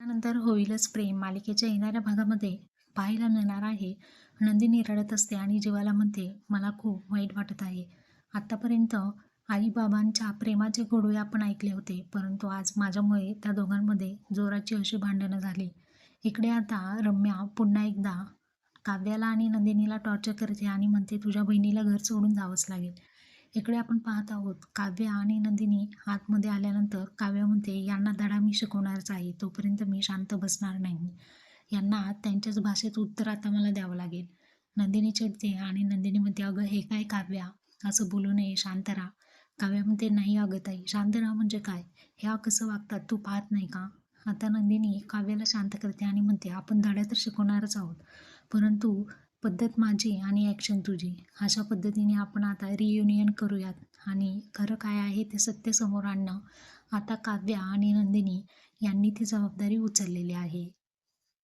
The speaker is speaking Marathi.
त्यानंतर होईलच प्रेम. मालिकेच्या येणाऱ्या भागामध्ये पाहायला मिळणार आहे. नंदिनी रडत असते आणि जीवाला म्हणते मला खूप वाईट वाटत आहे. आत्तापर्यंत आईबाबांच्या प्रेमाचे गोडवे आपण ऐकले होते परंतु आज माझ्यामुळे त्या दोघांमध्ये जोराची अशी भांडणं झाली. इकडे आता रम्या पुन्हा एकदा काव्याला आणि नंदिनीला टॉर्चर करते आणि म्हणते तुझ्या बहिणीला घर सोडून जावंच लागेल. इकडे आपण पाहत आहोत काव्या आणि नंदिनी आतमध्ये आल्यानंतर काव्य म्हणते यांना धडा मी शिकवणारच आहे तोपर्यंत मी शांत बसणार नाही. यांना त्यांच्याच भाषेत उत्तर आता मला द्यावं लागेल. नंदिनी चिडते आणि नंदिनी म्हणते अगं हे काय काव्या? असं बोलू नये शांत राहा. काव्या म्हणते नाही अगं ताई शांत राहा म्हणजे काय? ह्या कसं वागतात? तू पाहत नाही का? आता नंदिनी काव्याला शांत करते आणि म्हणते आपण धडा तर शिकवणारच आहोत परंतु पद्धत माझी आणि ॲक्शन तुझी. अशा पद्धतीने आपण आता रियुनियन करूयात. आणि खरं काय आहे ते सत्य समोर आणणं. आता काव्या आणि नंदिनी यांनी ती जबाबदारी उचललेली आहे.